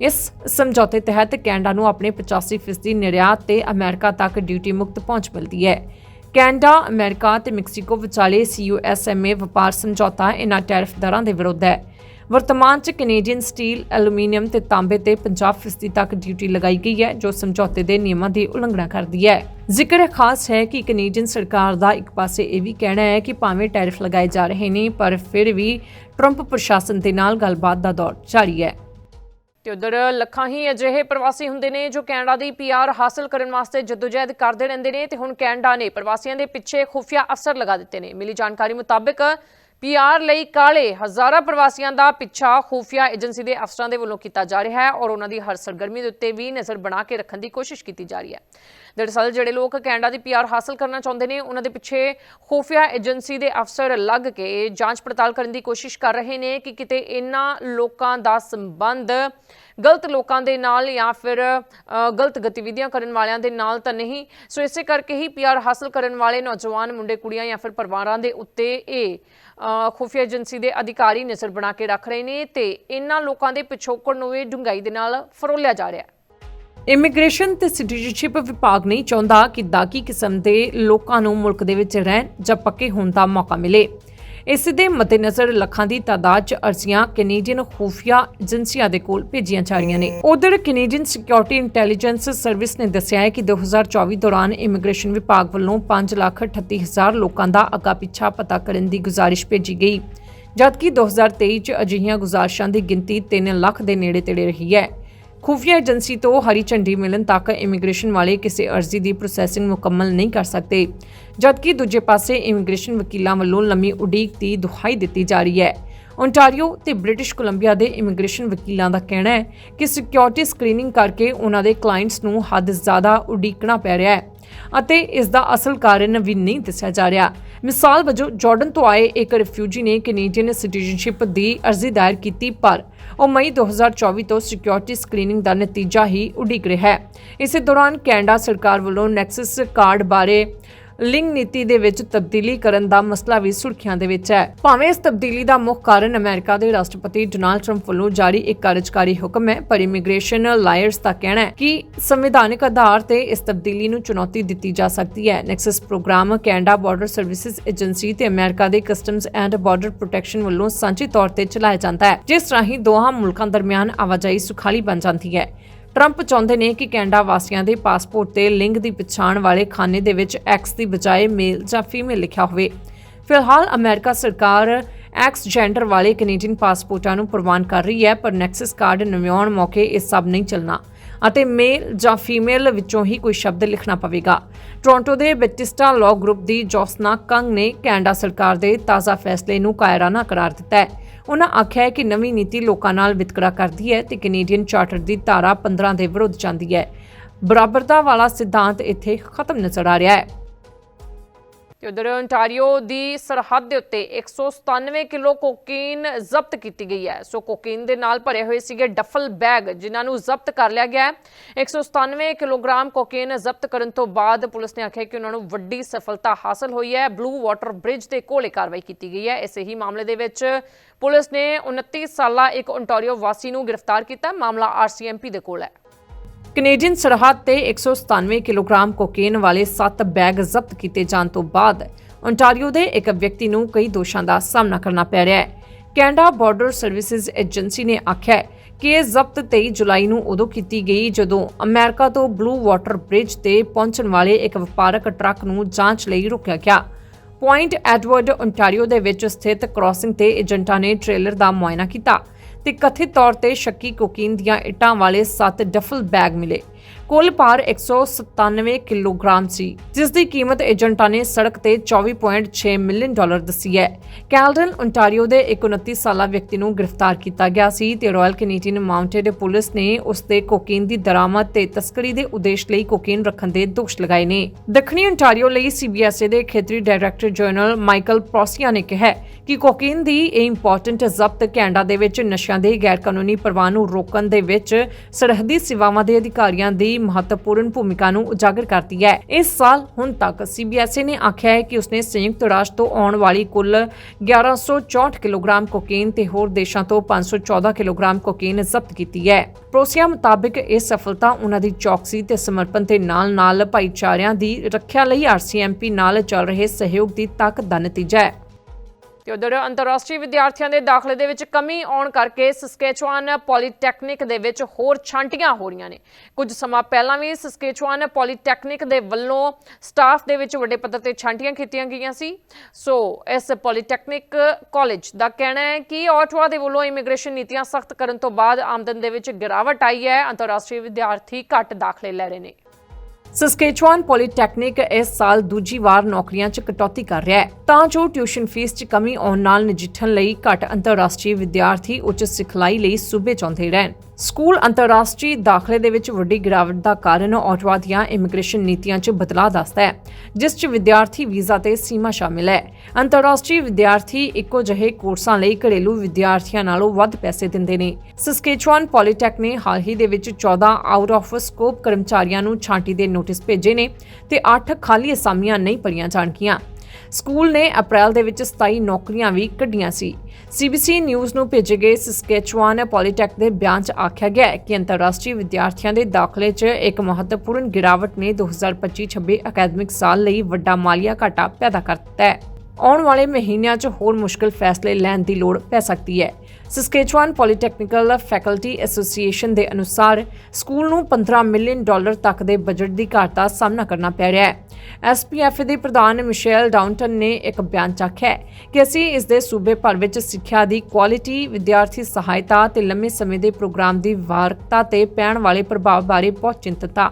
ਇਸ ਸਮਝੌਤੇ ਤਹਿਤ ਕੈਨੇਡਾ ਨੂੰ ਆਪਣੇ 85% ਨਿਰਯਾਤ ਤੇ ਅਮਰੀਕਾ ਤੱਕ ਡਿਊਟੀ ਮੁਕਤ ਪਹੁੰਚ ਮਿਲਦੀ ਹੈ। ਕੈਨੇਡਾ, ਅਮਰੀਕਾ ਤੇ ਮੈਕਸੀਕੋ ਵਿਚਾਲੇ ਸੀਯੂਐਸਐਮਏ ਵਪਾਰ ਸਮਝੌਤਾ ਇਹਨਾਂ ਟੈਰਿਫ ਦਰਾਂ ਦੇ ਵਿਰੁੱਧ ਹੈ। ਵਰਤਮਾਨ 'ਚ ਕੈਨੇਡੀਅਨ ਸਟੀਲ, ਐਲੂਮੀਨੀਅਮ ਤੇ ਤਾਂਬੇ ਤੇ 50% ਤੱਕ ਡਿਊਟੀ ਲਗਾਈ ਗਈ ਹੈ ਜੋ ਸਮਝੌਤੇ ਦੇ ਨਿਯਮਾਂ ਦੀ ਉਲੰਘਣਾ ਕਰਦੀ ਹੈ। ਜ਼ਿਕਰ ਖਾਸ ਹੈ ਕਿ ਕੈਨੇਡੀਅਨ ਸਰਕਾਰ ਦਾ ਇੱਕ ਪਾਸੇ ਇਹ ਵੀ ਕਹਿਣਾ ਹੈ ਕਿ ਭਾਵੇਂ ਟੈਰਿਫ ਲਗਾਏ ਜਾ ਰਹੇ ਨੇ ਪਰ ਫਿਰ ਵੀ ਟਰੰਪ ਪ੍ਰਸ਼ਾਸਨ ਦੇ ਨਾਲ ਗੱਲਬਾਤ ਦਾ ਦੌਰ ਜਾਰੀ ਹੈ। ਤੇ ਉਧਰ ਲੱਖਾਂ ਹੀ ਅਜਿਹੇ ਪ੍ਰਵਾਸੀ ਹੁੰਦੇ ਨੇ ਜੋ ਕੈਨੇਡਾ ਦੀ ਪੀਆਰ ਹਾਸਲ ਕਰਨ ਵਾਸਤੇ ਜਦੋਜਹਿਦ ਕਰਦੇ ਰਹਿੰਦੇ ਨੇ ਤੇ ਹੁਣ ਕੈਨੇਡਾ ਨੇ ਪ੍ਰਵਾਸੀਆਂ ਦੇ ਪਿੱਛੇ ਖੁਫੀਆ ਅਫਸਰ ਲਗਾ ਦਿੱਤੇ ਨੇ ਮਿਲੀ ਜਾਣਕਾਰੀ ਮੁਤਾਬਕ ਪੀਆਰ ਲਈ ਕਾਲੇ ਹਜ਼ਾਰਾਂ ਪ੍ਰਵਾਸੀਆਂ ਦਾ ਪਿੱਛਾ ਖੁਫੀਆ ਏਜੰਸੀ ਦੇ ਅਫਸਰਾਂ ਦੇ ਵੱਲੋਂ ਕੀਤਾ ਜਾ ਰਿਹਾ ਹੈ ਔਰ ਉਹਨਾਂ ਦੀ ਹਰ ਸਰਗਰਮੀ ਦੇ ਉੱਤੇ ਵੀ ਨਜ਼ਰ ਬਣਾ ਕੇ ਰੱਖਣ ਦੀ ਕੋਸ਼ਿਸ਼ ਕੀਤੀ ਜਾ ਰਹੀ ਹੈ। ਦਰਅਸਲ ਜਿਹੜੇ ਲੋਕ ਕੈਨੇਡਾ ਦੀ ਪੀਆਰ ਹਾਸਲ ਕਰਨਾ ਚਾਹੁੰਦੇ ਨੇ, ਉਹਨਾਂ ਦੇ ਪਿੱਛੇ ਖੁਫੀਆ ਏਜੰਸੀ ਦੇ ਅਫਸਰ ਲੱਗ ਕੇ ਜਾਂਚ ਪੜਤਾਲ ਕਰਨ ਦੀ ਕੋਸ਼ਿਸ਼ ਕਰ ਰਹੇ ਨੇ ਕਿ ਕਿਤੇ ਇਹਨਾਂ ਲੋਕਾਂ ਦਾ ਸੰਬੰਧ ਗਲਤ ਲੋਕਾਂ ਦੇ ਨਾਲ ਜਾਂ ਫਿਰ ਗਲਤ ਗਤੀਵਿਧੀਆਂ ਕਰਨ ਵਾਲਿਆਂ ਦੇ ਨਾਲ ਤਾਂ ਨਹੀਂ। ਸੋ ਇਸੇ ਕਰਕੇ ਹੀ ਪੀਆਰ ਹਾਸਲ ਕਰਨ ਵਾਲੇ ਨੌਜਵਾਨ, ਮੁੰਡੇ, ਕੁੜੀਆਂ ਜਾਂ ਫਿਰ ਪਰਿਵਾਰਾਂ ਦੇ ਉੱਤੇ ਇਹ ਖੁਫੀਆ ਏਜੰਸੀ ਦੇ ਅਧਿਕਾਰੀ ਨਜ਼ਰ ਬਣਾ ਕੇ ਰੱਖ ਰਹੇ ਨੇ ਤੇ ਇਹਨਾਂ ਲੋਕਾਂ ਦੇ ਪਿਛੋਕੜ ਨੂੰ ਵੀ ਡੂੰਘਾਈ ਦੇ ਨਾਲ ਫਰੋਲਿਆ ਜਾ ਰਿਹਾ ਹੈ। ਇਮੀਗ੍ਰੇਸ਼ਨ ਤੇ ਸਿਟੀਜ਼ਨਸ਼ਿਪ ਵਿਭਾਗ ਨਹੀਂ ਚਾਹੁੰਦਾ ਕਿ ਦਾਗੀ ਕਿਸਮ ਦੇ ਲੋਕਾਂ ਨੂੰ ਮੁਲਕ ਦੇ ਵਿੱਚ ਰਹਿਣ ਜਾਂ ਪੱਕੇ ਹੋਣ ਦਾ ਮੌਕਾ ਮਿਲੇ। ਇਸ ਦੇ ਮੱਦੇਨਜ਼ਰ ਲੱਖਾਂ ਦੀ ਤਾਦਾਦ 'ਚ ਅਰਜ਼ੀਆਂ ਕੈਨੇਡੀਅਨ ਖੂਫੀਆ ਏਜੰਸੀਆਂ ਦੇ ਕੋਲ ਭੇਜੀਆਂ ਜਾ ਰਹੀਆਂ ਨੇ। ਉਧਰ ਕੈਨੇਡੀਅਨ ਸਿਕਿਉਰਿਟੀ ਇੰਟੈਲੀਜੈਂਸ ਸਰਵਿਸ ਨੇ ਦੱਸਿਆ ਹੈ ਕਿ 2024 ਦੌਰਾਨ ਇਮੀਗ੍ਰੇਸ਼ਨ ਵਿਭਾਗ ਵੱਲੋਂ 538000 ਲੋਕਾਂ ਦਾ ਅਗਾ ਪਿੱਛਾ ਪਤਾ ਕਰਨ ਦੀ ਗੁਜ਼ਾਰਿਸ਼ ਭੇਜੀ ਗਈ। ਜਦਕਿ 2023 'ਚ ਅਜਿਹੀਆਂ ਗੁਜ਼ਾਰਿਸ਼ਾਂ ਦੀ ਗਿਣਤੀ 3 ਲੱਖ ਦੇ ਨੇੜੇ ਤੇੜੇ ਰਹੀ ਹੈ। ਖੁਫੀਆ ਏਜੰਸੀ ਤੋਂ ਹਰੀ ਝੰਡੀ ਮਿਲਣ ਤੱਕ ਇਮੀਗ੍ਰੇਸ਼ਨ ਵਾਲੇ ਕਿਸੇ ਅਰਜ਼ੀ ਦੀ ਪ੍ਰੋਸੈਸਿੰਗ ਮੁਕੰਮਲ ਨਹੀਂ ਕਰ ਸਕਦੇ। ਜਦਕਿ ਦੂਜੇ ਪਾਸੇ ਇਮੀਗ੍ਰੇਸ਼ਨ ਵਕੀਲਾਂ ਵੱਲੋਂ ਲੰਮੀ ਉਡੀਕ ਦੀ ਦੁਹਾਈ ਦਿੱਤੀ ਜਾ ਰਹੀ ਹੈ। ਓਨਟਾਰੀਓ ਤੇ ਬ੍ਰਿਟਿਸ਼ ਕੋਲੰਬੀਆ ਦੇ ਇਮੀਗ੍ਰੇਸ਼ਨ ਵਕੀਲਾਂ ਦਾ ਕਹਿਣਾ ਹੈ ਕਿ ਸਿਕਿਉਰਿਟੀ ਸਕਰੀਨਿੰਗ ਕਰਕੇ ਉਹਨਾਂ ਦੇ ਕਲਾਇੰਟਸ ਨੂੰ ਹੱਦ ਜ਼ਿਆਦਾ ਉਡੀਕਣਾ ਪੈ ਰਿਹਾ ਹੈ ਅਤੇ ਇਸ ਦਾ ਅਸਲ ਕਾਰਨ ਵੀ ਨਹੀਂ ਦੱਸਿਆ ਜਾ ਰਿਹਾ। ਮਿਸਾਲ ਵਜੋਂ ਜਾਰਡਨ ਤੋਂ ਆਏ ਇੱਕ ਰਿਫਿਊਜੀ ਨੇ ਕੈਨੇਡੀਅਨ ਸਿਟੀਜ਼ਨਸ਼ਿਪ ਦੀ ਅਰਜ਼ੀ ਦਾਇਰ ਕੀਤੀ, ਪਰ ਉਹ ਮਈ 2024 ਤੋਂ ਸਿਕਿਉਰਿਟੀ ਸਕਰੀਨਿੰਗ ਦਾ ਨਤੀਜਾ ਹੀ ਉਡੀਕ ਰਿਹਾ ਹੈ। ਇਸੇ ਦੌਰਾਨ ਕੈਨੇਡਾ ਸਰਕਾਰ ਵੱਲੋਂ ਨੈਕਸਸ ਕਾਰਡ ਬਾਰੇ ਲਿੰਗ ਨੀਤੀ ਦੇ ਵਿੱਚ ਤਬਦੀਲੀ ਕਰਨ ਦਾ ਮਸਲਾ ਵੀ ਸੁਰਖੀਆਂ ਦੇ ਵਿੱਚ ਹੈ। ਭਾਵੇਂ ਇਸ ਤਬਦੀਲੀ ਦਾ ਮੁੱਖ ਕਾਰਨ ਅਮਰੀਕਾ ਦੇ ਰਾਸ਼ਟਰਪਤੀ ਡੋਨਾਲਡ ਟਰੰਪ ਵੱਲੋਂ ਜਾਰੀ ਇੱਕ ਕਾਰਜਕਾਰੀ ਹੁਕਮ ਹੈ, ਪਰ ਇਮੀਗ੍ਰੇਸ਼ਨ ਲਾਇਰਸ ਦਾ ਕਹਿਣਾ ਹੈ ਕਿ ਸੰਵਿਧਾਨਕ ਆਧਾਰ ਤੇ ਇਸ ਤਬਦੀਲੀ ਨੂੰ ਚੁਣੌਤੀ ਦਿੱਤੀ ਜਾ ਸਕਦੀ ਹੈ। Nexus program Canada Border Services Agency ਤੇ ਅਮਰੀਕਾ ਦੇ ਕਸਟਮਜ਼ ਐਂਡ ਬਾਰਡਰ ਪ੍ਰੋਟੈਕਸ਼ਨ ਵੱਲੋਂ ਸਾਂਝੇ ਤੌਰ ਤੇ ਚਲਾਇਆ ਜਾਂਦਾ ਹੈ, ਜਿਸ ਰਾਹੀਂ ਦੋਹਾਂ ਮੁਲਕਾਂ ਦਰਮਿਆਨ ਆਵਾਜਾਈ ਸੁਖਾਲੀ ਬਣ ਜਾਂਦੀ ਹੈ। ਟਰੰਪ ਚਾਹੁੰਦੇ ਨੇ ਕਿ ਕੈਨੇਡਾ ਵਾਸੀਆਂ ਦੇ ਪਾਸਪੋਰਟ ਤੇ ਲਿੰਗ ਦੀ ਪਛਾਣ ਵਾਲੇ ਖਾਨੇ ਦੇ ਵਿੱਚ ਐਕਸ ਦੀ ਬਜਾਏ ਮੇਲ ਜਾਂ ਫੀਮੇਲ ਲਿਖਿਆ ਹੋਵੇ। ਫਿਲਹਾਲ ਅਮਰੀਕਾ ਸਰਕਾਰ ਐਕਸ ਜੈਂਡਰ ਵਾਲੇ ਕੈਨੇਡੀਅਨ ਪਾਸਪੋਰਟਾਂ ਨੂੰ ਪ੍ਰਵਾਨ ਕਰ ਰਹੀ ਹੈ, ਪਰ ਨੈਕਸਸ ਕਾਰਡ ਨਵਿਆਉਣ ਮੌਕੇ ਇਹ ਸਭ ਨਹੀਂ ਚੱਲਣਾ ਅਤੇ ਮੇਲ ਜਾਂ ਫੀਮੇਲ ਵਿੱਚੋਂ ਹੀ ਕੋਈ ਸ਼ਬਦ ਲਿਖਣਾ ਪਵੇਗਾ। ਟੋਰਾਂਟੋ ਦੇ ਬੈਟਿਸਟਾ ਲਾਅ ਗਰੁੱਪ ਦੀ ਜੋਸਨਾ ਕੰਗ ਨੇ ਕੈਨੇਡਾ ਸਰਕਾਰ ਦੇ ਤਾਜ਼ਾ ਫੈਸਲੇ ਨੂੰ ਕਾਇਰਾਨਾ ਕਰਾਰ ਦਿੱਤਾ ਹੈ। ਉਹਨਾਂ ਆਖਿਆ ਹੈ ਕਿ ਨਵੀਂ ਨੀਤੀ ਲੋਕਾਂ ਨਾਲ ਵਿਤਕਰਾ ਕਰਦੀ ਹੈ ਤੇ ਕੈਨੇਡੀਅਨ ਚਾਰਟਰ ਦੀ ਧਾਰਾ 15 ਦੇ ਵਿਰੁੱਧ ਜਾਂਦੀ ਹੈ। ਬਰਾਬਰਤਾ ਵਾਲਾ ਸਿਧਾਂਤ ਇੱਥੇ ਖਤਮ ਨਜ਼ਰ ਆ ਰਿਹਾ ਹੈ। ਤੇ ਉਧਰ ontario ਦੀ ਸਰਹੱਦ ਦੇ ਉੱਤੇ 197 ਕਿਲੋ ਕੋਕੀਨ ਜ਼ਬਤ ਕੀਤੀ ਗਈ ਹੈ। ਸੋ ਕੋਕੀਨ ਦੇ ਨਾਲ ਭਰੇ ਹੋਏ ਸੀਗੇ ਡਫਲ ਬੈਗ, ਜਿਨ੍ਹਾਂ ਨੂੰ ਜ਼ਬਤ ਕਰ ਲਿਆ ਗਿਆ ਹੈ। 197 ਕਿਲੋਗ੍ਰਾਮ ਕੋਕੀਨ ਜ਼ਬਤ ਕਰਨ ਤੋਂ ਬਾਅਦ ਪੁਲਿਸ ਨੇ ਆਖਿਆ ਕਿ ਉਹਨਾਂ ਨੂੰ ਵੱਡੀ ਸਫਲਤਾ ਹਾਸਲ ਹੋਈ ਹੈ। ਬਲੂ ਵਾਟਰ ਬ੍ਰਿਜ ਦੇ ਕੋਲੇ ਕਾਰਵਾਈ ਕੀਤੀ ਗਈ ਹੈ। ਇਸੇ ਹੀ ਮਾਮਲੇ ਦੇ ਵਿੱਚ ਪੁਲਿਸ ਨੇ 29 ਸਾਲਾ ਇੱਕ ਓਨਟਾਰੀਓ ਵਾਸੀ ਨੂੰ ਗ੍ਰਿਫਤਾਰ ਕੀਤਾ। ਮਾਮਲਾ ਆਰਸੀਐਮਪੀ ਦੇ ਕੋਲ ਹੈ। ਕੈਨੇਡੀਅਨ ਸਰਹੱਦ ਤੇ 197 ਕਿਲੋਗ੍ਰਾਮ ਕੋਕੇਨ ਵਾਲੇ 7 ਬੈਗ ਜ਼ਬਤ ਕੀਤੇ ਜਾਣ ਤੋਂ ਬਾਅਦ ਓਨਟਾਰੀਓ ਦੇ ਇੱਕ ਵਿਅਕਤੀ ਨੂੰ ਕਈ ਦੋਸ਼ਾਂ ਦਾ ਸਾਹਮਣਾ ਕਰਨਾ ਪੈ ਰਿਹਾ ਹੈ। ਕੈਨੇਡਾ ਬਾਰਡਰ ਸਰਵਿਸਿਜ਼ ਏਜੰਸੀ ਨੇ ਆਖਿਆ ਹੈ ਕਿ ਇਹ ਜ਼ਬਤ 23 ਜੁਲਾਈ ਨੂੰ ਉਦੋਂ ਕੀਤੀ ਗਈ ਜਦੋਂ ਅਮਰੀਕਾ ਤੋਂ ਬਲੂ ਵਾਟਰ ਬ੍ਰਿਜ ਤੇ ਪਹੁੰਚਣ ਵਾਲੇ ਇੱਕ ਵਪਾਰਕ ਟਰੱਕ ਨੂੰ ਜਾਂਚ ਲਈ ਰੋਕਿਆ ਗਿਆ। ਪੁਆਇੰਟ ਐਡਵਰਡ ਓਨਟਾਰੀਓ ਦੇ ਵਿੱਚ ਸਥਿਤ ਕ੍ਰਾਸਿੰਗ ਤੇ ਏਜੰਟਾਂ ਨੇ ਟ੍ਰੇਲਰ ਦਾ ਮੁਆਇਨਾ ਕੀਤਾ। ਤੇ ਕਥਿਤ ਤੌਰ ਤੇ ਸ਼ੱਕੀ ਕੋਕੀਨ ਦੀਆਂ ਇੱਟਾਂ ਵਾਲੇ 7 ਡਫਲ ਬੈਗ ਮਿਲੇ। ਕੁੱਲ ਭਾਰ 197 ਕਿਲੋਗ੍ਰਾਮ ਸੀ ਜਿਸ ਦੀ ਕੀਮਤ ਏਜੰਟਾਂ ਨੇ ਸੜਕ ਤੇ 24.6 ਮਿਲੀਅਨ ਡਾਲਰ ਦੱਸੀ ਹੈ। ਕੈਲਡਨ ontario ਦੇ 29 ਸਾਲਾ ਵਿਅਕਤੀ ਨੂੰ ਗ੍ਰਿਫਤਾਰ ਕੀਤਾ ਗਿਆ ਸੀ ਤੇ ਰਾਇਲ ਕੈਨੇਡੀਅਨ ਮਾਊਂਟੇਡ ਪੁਲਿਸ ਨੇ ਉਸ ਤੇ ਕੋਕੀਨ ਦੀ ਦਰਾਮਦ ਤੇ ਤਸਕਰੀ ਦੇ ਉਦੇਸ਼ ਲਈ ਕੋਕੀਨ ਰੱਖਣ ਦੇ ਦੋਸ਼ ਲਗਾਏ ਨੇ। ਦੱਖਣੀ ontario ਲਈ CBSA ਦੇ ਖੇਤਰੀ ਡਾਇਰੈਕਟਰ ਜਨਰਲ ਮਾਈਕਲ ਪ੍ਰੋਸੀਆ ਨੇ ਕਿਹਾ ਕਿ ਕੋਕੀਨ ਦੀ ਇਹ ਇੰਪੋਰਟੈਂਟ ਜ਼ਬਤ ਕੈਨੇਡਾ ਦੇ ਵਿੱਚ ਨਸ਼ਿਆਂ ਦੇ ਗੈਰ ਕਾਨੂੰਨੀ ਪ੍ਰਵਾਹ ਨੂੰ ਰੋਕਣ ਦੇ ਵਿੱਚ ਸਰਹੱਦੀ ਸੇਵਾਵਾਂ ਦੇ ਅਧਿਕਾਰੀਆਂ ਦੀ ਮਹੱਤਵਪੂਰਨ ਭੂਮਿਕਾ ਨੂੰ ਉਜਾਗਰ ਕਰਦੀ ਹੈ। ਇਸ ਸਾਲ ਹੁਣ ਤੱਕ CBSA ਨੇ ਆਖਿਆ ਹੈ ਕਿ ਉਸਨੇ ਸੰਯੁਕਤ ਰਾਸ਼ਟਰ ਤੋਂ ਆਉਣ ਵਾਲੀ ਕੁੱਲ 1164 ਕਿਲੋਗ੍ਰਾਮ ਕੋਕੇਨ ਤੇ ਹੋਰ ਦੇਸ਼ਾਂ ਤੋਂ 514 ਕਿਲੋਗ੍ਰਾਮ ਕੋਕੇਨ ਜ਼ਬਤ ਕੀਤੀ ਹੈ। ਪ੍ਰੋਸੀਆ ਮੁਤਾਬਕ ਇਹ ਸਫਲਤਾ ਉਹਨਾਂ ਦੀ ਚੌਕਸੀ ਤੇ ਸਮਰਪਣ ਦੇ ਨਾਲ-ਨਾਲ ਭਾਈਚਾਰਿਆਂ ਦੀ ਰੱਖਿਆ ਲਈ RCMP ਨਾਲ ਚੱਲ ਰਹੇ ਸਹਿਯੋਗ ਦੀ ਤਾਕਤ ਦਾ ਨਤੀਜਾ ਹੈ। ਤੇ ਉਧਰ ਅੰਤਰਰਾਸ਼ਟਰੀ ਵਿਦਿਆਰਥੀਆਂ ਦੇ ਦਾਖਲੇ ਦੇ ਵਿੱਚ ਕਮੀ ਆਉਣ ਕਰਕੇ ਸਸਕੇਚੁਆਨ ਪੋਲੀਟੈਕਨਿਕ ਦੇ ਵਿੱਚ ਹੋਰ ਛਾਂਟੀਆਂ ਹੋ ਰਹੀਆਂ ਨੇ। ਕੁਝ ਸਮਾਂ ਪਹਿਲਾਂ ਵੀ ਸਸਕੇਚੁਆਨ ਪੋਲੀਟੈਕਨਿਕ ਦੇ ਵੱਲੋਂ ਸਟਾਫ ਦੇ ਵਿੱਚ ਵੱਡੇ ਪੱਧਰ ਤੇ ਛਾਂਟੀਆਂ ਕੀਤੀਆਂ ਗਈਆਂ ਸੀ। ਸੋ, ਇਸ ਪੋਲੀਟੈਕਨਿਕ ਕਾਲਜ ਦਾ ਕਹਿਣਾ ਹੈ ਕਿ ਆਟਵਾ ਦੇ ਵੱਲੋਂ ਇਮੀਗ੍ਰੇਸ਼ਨ ਨੀਤੀਆਂ ਸਖਤ ਕਰਨ ਤੋਂ ਬਾਅਦ ਆਮਦਨ ਦੇ ਵਿੱਚ ਗਿਰਾਵਟ ਆਈ ਹੈ। ਅੰਤਰਰਾਸ਼ਟਰੀ ਵਿਦਿਆਰਥੀ ਘੱਟ ਦਾਖਲੇ ਲੈ ਰਹੇ ਨੇ। ਸਸਕੇਚਵਾਨ ਪੋਲੀਟੈਕਨਿਕ ਇਸ ਸਾਲ ਦੂਜੀ ਵਾਰ ਨੌਕਰੀਆਂ 'ਚ ਕਟੌਤੀ ਕਰ ਰਿਹਾ ਹੈ। ਤਾਂ ਜੋ ਟਿਊਸ਼ਨ ਫੀਸ 'ਚ ਕਮੀ ਆਉਣ ਨਾਲ ਨਜਿੱਠਣ ਲਈ ਘੱਟ ਅੰਤਰਰਾਸ਼ਟਰੀ ਵਿਦਿਆਰਥੀ ਉੱਚ ਸਿਖਲਾਈ ਲਈ ਸੂਬੇ ਚਾਹੁੰਦੇ ਰਹਿਣ। ਸਕੂਲ ਅੰਤਰਰਾਸ਼ਟਰੀ ਦਾਖਲੇ ਦੇ ਵਿੱਚ ਵੱਡੀ ਗਿਰਾਵਟ ਦਾ ਕਾਰਨ ਆਟਵਾ ਦੀਆਂ ਇਮੀਗ੍ਰੇਸ਼ਨ ਨੀਤੀਆਂ 'ਚ ਬਦਲਾਅ ਦੱਸਦਾ ਹੈ, ਜਿਸ 'ਚ ਵਿਦਿਆਰਥੀ ਵੀਜ਼ਾ ਤੇ ਸੀਮਾ ਸ਼ਾਮਿਲ ਹੈ। ਅੰਤਰਰਾਸ਼ਟਰੀ ਵਿਦਿਆਰਥੀ ਇੱਕੋ ਜਿਹੇ ਕੋਰਸਾਂ ਲਈ ਘਰੇਲੂ ਵਿਦਿਆਰਥੀਆਂ ਨਾਲੋਂ ਵੱਧ ਪੈਸੇ ਦਿੰਦੇ ਨੇ। ਸਸਕੇਚੁਆਨ ਪੋਲੀਟੈਕ ਨੇ ਹਾਲ ਹੀ ਦੇ ਵਿੱਚ 14 ਆਊਟ ਆਫ ਸਕੋਪ ਕਰਮਚਾਰੀਆਂ ਨੂੰ ਛਾਂਟੀ ਦੇ ਨੋਟਿਸ ਭੇਜੇ ਨੇ ਤੇ 8 ਖਾਲੀ ਅਸਾਮੀਆਂ ਨਹੀਂ ਭਰੀਆਂ ਜਾਣਗੀਆਂ। ਸਕੂਲ ਨੇ ਅਪ੍ਰੈਲ ਦੇ ਵਿੱਚ 27 ਨੌਕਰੀਆਂ ਵੀ ਕੱਢੀਆਂ ਸੀ। ਸੀਬੀਸੀ ਨਿਊਜ਼ ਨੂੰ ਭੇਜੇ ਗਏ ਸਸਕੇਚੁਆਨ ਪੋਲੀਟੈਕ ਦੇ ਬਿਆਨ 'ਚ ਆਖਿਆ ਗਿਆ ਹੈ ਕਿ ਅੰਤਰਰਾਸ਼ਟਰੀ ਵਿਦਿਆਰਥੀਆਂ ਦੇ ਦਾਖਲੇ 'ਚ ਇੱਕ ਮਹੱਤਵਪੂਰਨ ਗਿਰਾਵਟ ਨੇ 2025-26 ਅਕੈਡਮਿਕ ਸਾਲ ਲਈ ਵੱਡਾ ਮਾਲੀਆ ਘਾਟਾ ਪੈਦਾ ਕਰ ਦਿੱਤਾ ਹੈ। ਆਉਣ ਵਾਲੇ ਮਹੀਨਿਆਂ 'ਚ ਹੋਰ ਮੁਸ਼ਕਲ ਫੈਸਲੇ ਲੈਣ ਦੀ ਲੋੜ ਪੈ ਸਕਦੀ ਹੈ। ਸਸਕੇਚਵਾਨ ਪੋਲੀਟੈਕਨੀਕਲ ਫੈਕਲਟੀ ਐਸੋਸੀਏਸ਼ਨ ਦੇ ਅਨੁਸਾਰ ਸਕੂਲ ਨੂੰ 15 ਮਿਲੀਅਨ ਡਾਲਰ ਤੱਕ ਦੇ ਬਜਟ ਦੀ ਘਾਟ ਦਾ ਸਾਹਮਣਾ ਕਰਨਾ ਪੈ ਰਿਹਾ ਹੈ। ਐਸਪੀਐਫ ਦੇ ਪ੍ਰਧਾਨ ਮਿਸ਼ੇਲ ਡਾਊਨਟਨ ਨੇ ਇੱਕ ਬਿਆਨ 'ਚ ਆਖਿਆ ਕਿ ਅਸੀਂ ਇਸ ਦੇ ਸੂਬੇ ਭਰ ਵਿੱਚ ਸਿੱਖਿਆ ਦੀ ਕੁਆਲਿਟੀ ਵਿਦਿਆਰਥੀ ਸਹਾਇਤਾ ਤੇ ਲੰਮੇ ਸਮੇਂ ਦੇ ਪ੍ਰੋਗਰਾਮ ਦੀ ਵਾਰਕਤਾ ਤੇ ਪੈਣ ਵਾਲੇ ਪ੍ਰਭਾਵ ਬਾਰੇ ਬਹੁਤ ਚਿੰਤਤ ਹਾਂ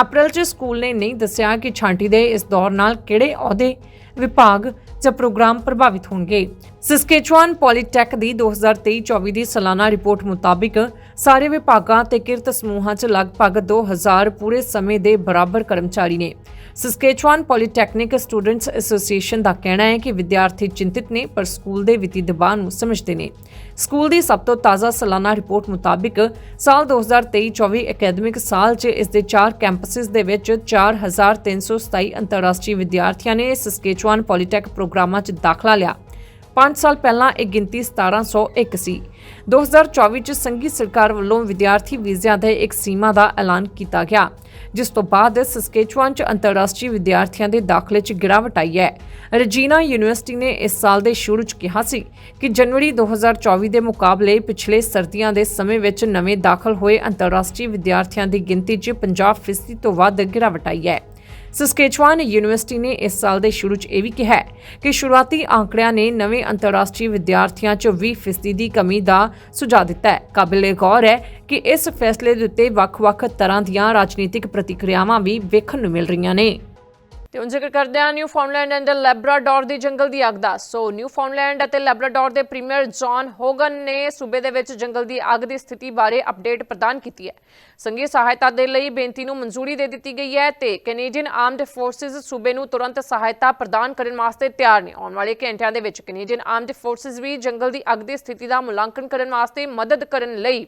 ਅਪ੍ਰੈਲ 'ਚ ਸਕੂਲ ਨੇ ਨਹੀਂ ਦੱਸਿਆ ਕਿ ਛਾਂਟੀ ਦੇ ਇਸ ਦੌਰ ਨਾਲ ਕਿਹੜੇ ਅਹੁਦੇ ਵਿਭਾਗ ਜਾਂ ਪ੍ਰੋਗਰਾਮ ਪ੍ਰਭਾਵਿਤ ਹੋਣਗੇ। ਸਸਕੇਚੁਆਨ ਪੋਲੀਟੈਕ ਦੀ 2023-24 ਦੀ ਸਾਲਾਨਾ ਰਿਪੋਰਟ ਮੁਤਾਬਿਕ ਸਾਰੇ ਵਿਭਾਗਾਂ ਤੇ ਕਿਰਤ ਸਮੂਹਾਂ 'ਚ ਲਗਭਗ 2000 ਪੂਰੇ ਸਮੇਂ ਦੇ ਬਰਾਬਰ ਕਰਮਚਾਰੀ ਨੇ। ਸਸਕੇਚੁਆਨ ਪੋਲੀਟੈਕਨਿਕ ਸਟੂਡੈਂਟਸ ਐਸੋਸੀਏਸ਼ਨ ਦਾ ਕਹਿਣਾ ਹੈ ਕਿ ਵਿਦਿਆਰਥੀ ਚਿੰਤਿਤ ਨੇ ਪਰ ਸਕੂਲ ਦੇ ਵਿੱਤੀ ਦਬਾਅ ਨੂੰ ਸਮਝਦੇ ਨੇ। ਸਕੂਲ ਦੀ ਸਭ ਤੋਂ ਤਾਜ਼ਾ ਸਾਲਾਨਾ ਰਿਪੋਰਟ ਮੁਤਾਬਿਕ ਸਾਲ 2023-24 ਅਕੈਡਮਿਕ ਸਾਲ 'ਚ ਇਸ ਦੇ 4 ਕੈਂਪਸਸ ਦੇ ਵਿੱਚ 4327 ਅੰਤਰਰਾਸ਼ਟਰੀ ਵਿਦਿਆਰਥੀਆਂ ਨੇ ਸਸਕੇਚੁਆਨ ਪੋਲੀਟੈਕ ਪ੍ਰੋਗਰਾਮਾਂ 'ਚ ਦਾਖਲਾ ਲਿਆ। 5 ਸਾਲ ਪਹਿਲਾਂ ਇਹ ਗਿਣਤੀ 1701 ਸੀ 2024 ਚ ਸੰਘੀ ਸਰਕਾਰ ਵੱਲੋਂ ਵਿਦਿਆਰਥੀ ਵੀਜ਼ਿਆਂ ਦੇ ਇੱਕ ਸੀਮਾ ਦਾ ਐਲਾਨ ਕੀਤਾ ਗਿਆ, ਜਿਸ ਤੋਂ ਬਾਅਦ ਸਸਕੇਚੁਆਨ ਚ ਅੰਤਰਰਾਸ਼ਟਰੀ ਵਿਦਿਆਰਥੀਆਂ ਦੇ ਦਾਖਲੇ 'ਚ ਗਿਰਾਵਟ ਆਈ ਹੈ। ਰਜੀਨਾ ਯੂਨੀਵਰਸਿਟੀ ਨੇ ਇਸ ਸਾਲ ਦੇ ਸ਼ੁਰੂ 'ਚ ਕਿਹਾ ਸੀ ਕਿ ਜਨਵਰੀ 2024 ਦੇ ਮੁਕਾਬਲੇ ਪਿਛਲੇ ਸਰਦੀਆਂ ਦੇ ਸਮੇਂ ਵਿੱਚ ਨਵੇਂ ਦਾਖਲ ਹੋਏ ਅੰਤਰਰਾਸ਼ਟਰੀ ਵਿਦਿਆਰਥੀਆਂ ਦੀ ਗਿਣਤੀ 'ਚ 50% ਤੋਂ ਵੱਧ ਗਿਰਾਵਟ ਆਈ ਹੈ। ਸਸਕੇਚਵਾਨ ਯੂਨੀਵਰਸਿਟੀ ਨੇ ਇਸ ਸਾਲ ਦੇ ਸ਼ੁਰੂ 'ਚ ਇਹ ਵੀ ਕਿਹਾ ਕਿ ਸ਼ੁਰੂਆਤੀ ਆંકੜਿਆਂ ਨੇ ਨਵੇਂ ਅੰਤਰਰਾਸ਼ਟਰੀ ਵਿਦਿਆਰਥੀਆਂ 'ਚ 20% ਦੀ ਕਮੀ ਦਾ ਸੁਝਾਅ ਦਿੱਤਾ ਹੈ। ਕਾਬਿਲੇ ਗੌਰ ਹੈ ਕਿ ਇਸ ਫੈਸਲੇ ਦੇ ਉੱਤੇ ਵੱਖ-ਵੱਖ ਤਰ੍ਹਾਂ ਦੀਆਂ ਰਾਜਨੀਤਿਕ ਪ੍ਰਤੀਕਿਰਿਆਵਾਂ ਵੀ ਵੇਖਣ ਨੂੰ ਮਿਲ ਰਹੀਆਂ ਨੇ। ਤੇ ਹੁਣ ਜ਼ਿਕਰ ਕਰਦੇ ਹਾਂ ਨਿਊ ਫਾਊਂਡਲੈਂਡ ਐਂਡ ਲੈਬਰਾਡੋਰ ਦੀ ਜੰਗਲ ਦੀ ਅੱਗ ਦਾ। ਸੋ ਨਿਊ ਫਾਊਂਡਲੈਂਡ ਅਤੇ ਲੈਬਰਾਡੋਰ ਦੇ ਪ੍ਰੀਮੀਅਰ ਜੌਨ ਹੋਗਨ ਨੇ ਸੂਬੇ ਦੇ ਵਿੱਚ ਜੰਗਲ ਦੀ ਅੱਗ ਦੀ ਸਥਿਤੀ ਬਾਰੇ ਅਪਡੇਟ ਪ੍ਰਦਾਨ ਕੀਤੀ ਹੈ। ਸੰਘੀ ਸਹਾਇਤਾ ਦੇ ਲਈ ਬੇਨਤੀ ਨੂੰ ਮਨਜ਼ੂਰੀ ਦੇ ਦਿੱਤੀ ਗਈ ਹੈ ਤੇ ਕੈਨੇਡੀਅਨ ਆਰਮਡ ਫੋਰਸਿਸ ਸੂਬੇ ਨੂੰ ਤੁਰੰਤ ਸਹਾਇਤਾ ਪ੍ਰਦਾਨ ਕਰਨ ਵਾਸਤੇ ਤਿਆਰ ਨੇ। ਆਉਣ ਵਾਲੇ ਘੰਟਿਆਂ ਦੇ ਵਿੱਚ ਕੈਨੇਡੀਅਨ ਆਰਮਡ ਫੋਰਸਿਸ ਵੀ ਜੰਗਲ ਦੀ ਅੱਗ ਦੀ ਸਥਿਤੀ ਦਾ ਮੁਲਾਂਕਣ ਕਰਨ ਵਾਸਤੇ ਮਦਦ ਕਰਨ ਲਈ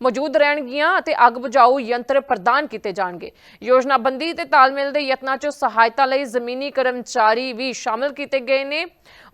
ਮੌਜੂਦ ਰਹਿਣਗੀਆਂ ਅਤੇ ਅੱਗ ਬੁਝਾਊ ਯੰਤਰ ਪ੍ਰਦਾਨ ਕੀਤੇ ਜਾਣਗੇ। ਯੋਜਨਾਬੰਦੀ ਤੇ ਤਾਲਮੇਲ ਦੇ ਯਤਨਾਂ 'ਚ ਸਹਾਇਤਾ ਲਈ ਜ਼ਮੀਨੀ ਕਰਮਚਾਰੀ ਵੀ ਸ਼ਾਮਲ ਕੀਤੇ ਗਏ ਨੇ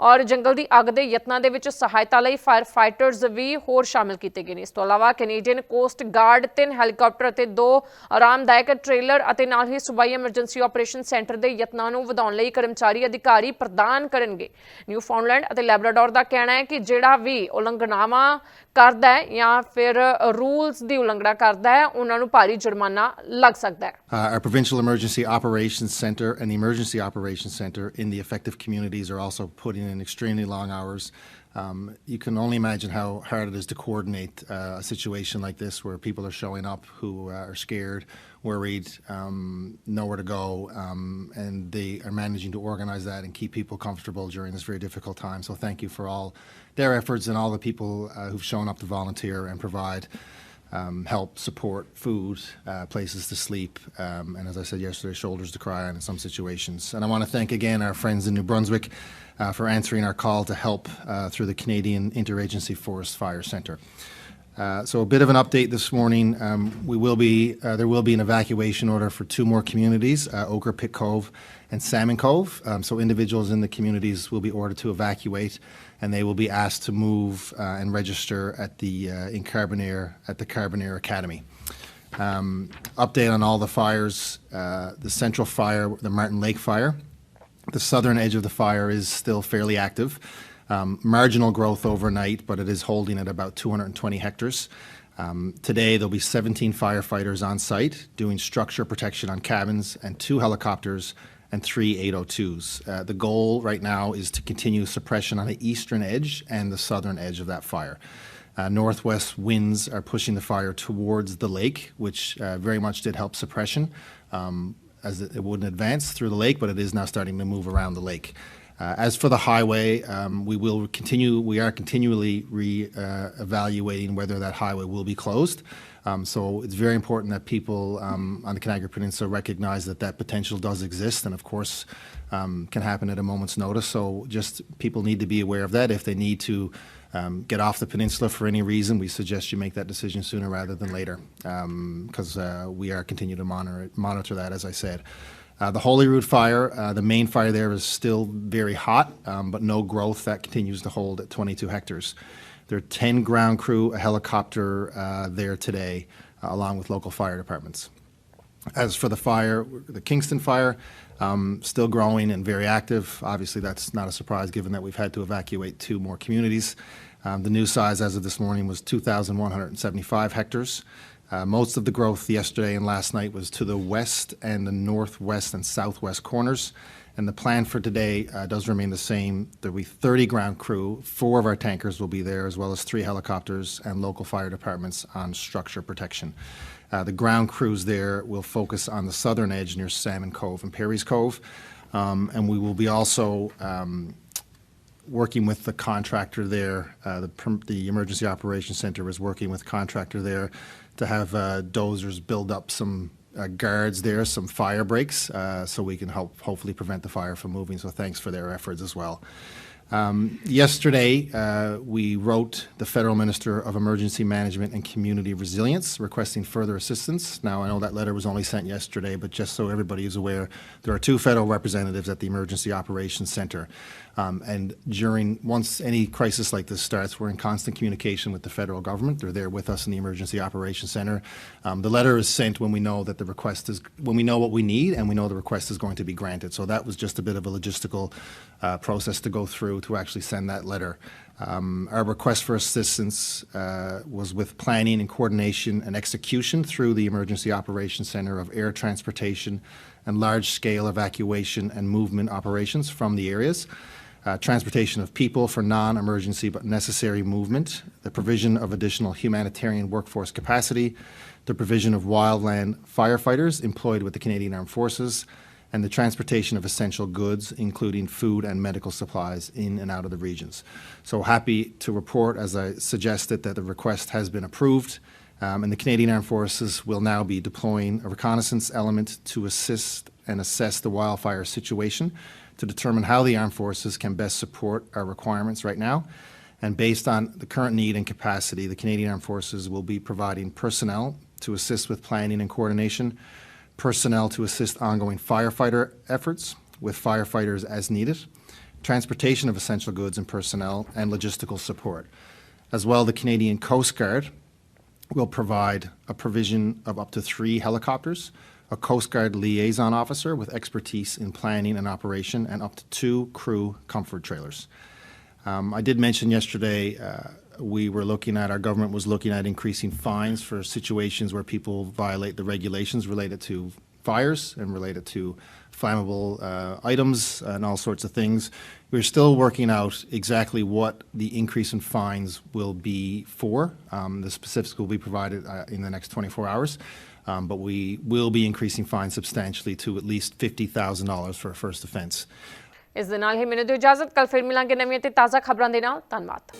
ਔਰ ਜੰਗਲ ਦੀ ਅੱਗ ਦੇ ਯਤਨਾਂ ਦੇ ਵਿੱਚ ਸਹਾਇਤਾ ਲਈ ਫਾਇਰ ਫਾਈਟਰਸ ਵੀ ਹੋਰ ਸ਼ਾਮਲ ਕੀਤੇ ਗਏ ਨੇ। ਇਸ ਤੋਂ ਇਲਾਵਾ ਕੈਨੇਡੀਅਨ ਕੋਸਟ ਗਾਰਡ, ਤਿੰਨ ਹੈਲੀਕਾਪਟਰ ਅਤੇ ਦੋ ਆਰਾਮਦਾਇਕ ਟ੍ਰੇਲਰ ਅਤੇ ਨਾਲ ਹੀ ਸੂਬਾਈ ਐਮਰਜੈਂਸੀ ਆਪਰੇਸ਼ਨ ਸੈਂਟਰ ਦੇ ਯਤਨਾਂ ਨੂੰ ਵਧਾਉਣ ਲਈ ਕਰਮਚਾਰੀ ਅਧਿਕਾਰੀ ਪ੍ਰਦਾਨ ਕਰਨਗੇ। ਨਿਊ ਫਾਊਂਡਲੈਂਡ ਅਤੇ ਲੈਬਰਾਡੋਰ ਦਾ ਕਹਿਣਾ ਹੈ ਕਿ ਜਿਹੜਾ ਵੀ ਉਲੰਘਣਾਵਾਂ ਕਰਦਾ ਹੈ ਜਾਂ ਫਿਰ ਰੂ ਰੂਲਸ ਦੀ ਉਲੰਘਣਾ ਕਰਦਾ ਹੈ ਉਹਨਾਂ ਨੂੰ ਭਾਰੀ ਜੁਰਮਾਨਾ ਲੱਗ ਸਕਦਾ ਹੈ Uh, our Provincial Emergency Operations Center and the Emergency Operations Center in the affected communities are also putting in extremely long hours. Um, you can only imagine how hard it is to coordinate uh, a situation like this where people are showing up who uh, are scared, worried, um, nowhere to go, um, and they are managing to organize that and keep people comfortable during this very difficult time. So thank you for all their efforts and all the people uh, who've shown up to volunteer and provide um, help, support, food, uh, places to sleep, um, and as I said yesterday, shoulders to cry on in some situations. And I want to thank again our friends in New Brunswick uh, for answering our call to help uh, through the Canadian Interagency Forest Fire Centre. Uh, so a bit of an update this morning. Um, we will be uh, there will be an evacuation order for two more communities, uh, Ochre Pit Cove and Salmon Cove. Um, so individuals in the communities will be ordered to evacuate, and they will be asked to move uh, and register at the uh, in Carbonear at the Carbonear Academy. Um, update on all the fires: uh, the central fire, the Martin Lake fire. The southern edge of the fire is still fairly active. Um, marginal growth overnight, but it is holding at about 220 hectares. Um, today, there'll be 17 firefighters on site doing structure protection on cabins and two helicopters and three 802s. Uh, the goal right now is to continue suppression on the eastern edge and the southern edge of that fire. Uh, northwest winds are pushing the fire towards the lake, which uh, very much did help suppression, um, as it, it wouldn't advance through the lake, but it is now starting to move around the lake. Uh, as for the highway, um, we will continue. We are continually re-evaluating whether that highway will be closed. Um, so it's very important that people um, on the Canagra Peninsula recognize that that potential does exist, and of course, can happen at a moment's notice. So just people need to be aware of that. If they need to get off the peninsula for any reason, we suggest you make that decision sooner rather than later, because uh, we are continuing to monitor monitor that, as I said. Uh, the Holyrood fire, uh, the main fire there is still very hot, um, but no growth. That continues to hold at 22 hectares. There are 10 ground crew, a helicopter uh, there today, uh, along with local fire departments. As for the fire, the Kingston fire, um, still growing and very active. Obviously, that's not a surprise given that we've had to evacuate two more communities. Um, the new size as of this morning was 2,175 hectares. Uh, most of the growth yesterday and last night was to the west and the northwest and southwest corners. And the plan for today uh, does remain the same. There'll be 30 ground crew, four of our tankers will be there, as well as three helicopters and local fire departments on structure protection. Uh, the ground crews there will focus on the southern edge near Salmon Cove and Perry's Cove. Um, and we will be also um, working with the contractor there. Uh, the, the Emergency Operations Center is working with contractor there to have uh, dozers build up some uh, guards there, some fire breaks, uh, so we can help hopefully prevent the fire from moving. So thanks for their efforts as well. Um, yesterday, uh, we wrote the Federal Minister of Emergency Management and Community Resilience requesting further assistance. Now, I know that letter was only sent yesterday, but just so everybody is aware, there are two federal representatives at the Emergency Operations Center. Um, and during, once any crisis like this starts, we're in constant communication with the federal government. They're there with us in the Emergency Operations Center. Um, the letter is sent when we know that the request is, when we know what we need and we know the request is going to be granted. So that was just a bit of a logistical uh, process to go through to actually send that letter. Um, our request for assistance uh, was with planning and coordination and execution through the Emergency Operations Center of air transportation and large-scale evacuation and movement operations from the areas uh, transportation of people for non-emergency but necessary movement, the provision of additional humanitarian workforce capacity, the provision of wildland firefighters employed with the Canadian Armed Forces, and the transportation of essential goods, including food and medical supplies, in and out of the regions. So happy to report, as I suggested, that the request has been approved, um, and the Canadian Armed Forces will now be deploying a reconnaissance element to assist and assess the wildfire situation to determine how the armed forces can best support our requirements right now. And based on the current need and capacity, the Canadian Armed Forces will be providing personnel to assist with planning and coordination, personnel to assist ongoing firefighter efforts with firefighters as needed, transportation of essential goods and personnel, and logistical support. As well, the Canadian Coast Guard will provide a provision of up to three helicopters, a Coast Guard liaison officer with expertise in planning and operation, and up to two crew comfort trailers. Um, I did mention yesterday, uh, we were looking at, our government was looking at increasing fines for situations where people violate the regulations related to fires and related to flammable uh, items and all sorts of things. We're still working out exactly what the increase in fines will be for. Um, The specifics will be provided uh, in the next 24 hours. Um, But we will be increasing fines substantially to at least $50,000 for a first offense. ਇਸ ਦੇ ਨਾਲ ਹੀ ਮੈਨੂੰ ਦਿਓ ਇਜਾਜ਼ਤ ਕੱਲ ਫਿਰ ਮਿਲਾਂਗੇ ਨਵੀਆਂ ਤੇ ਤਾਜ਼ਾ ਖਬਰਾਂ ਦੇ ਨਾਲ ਧੰਨਵਾਦ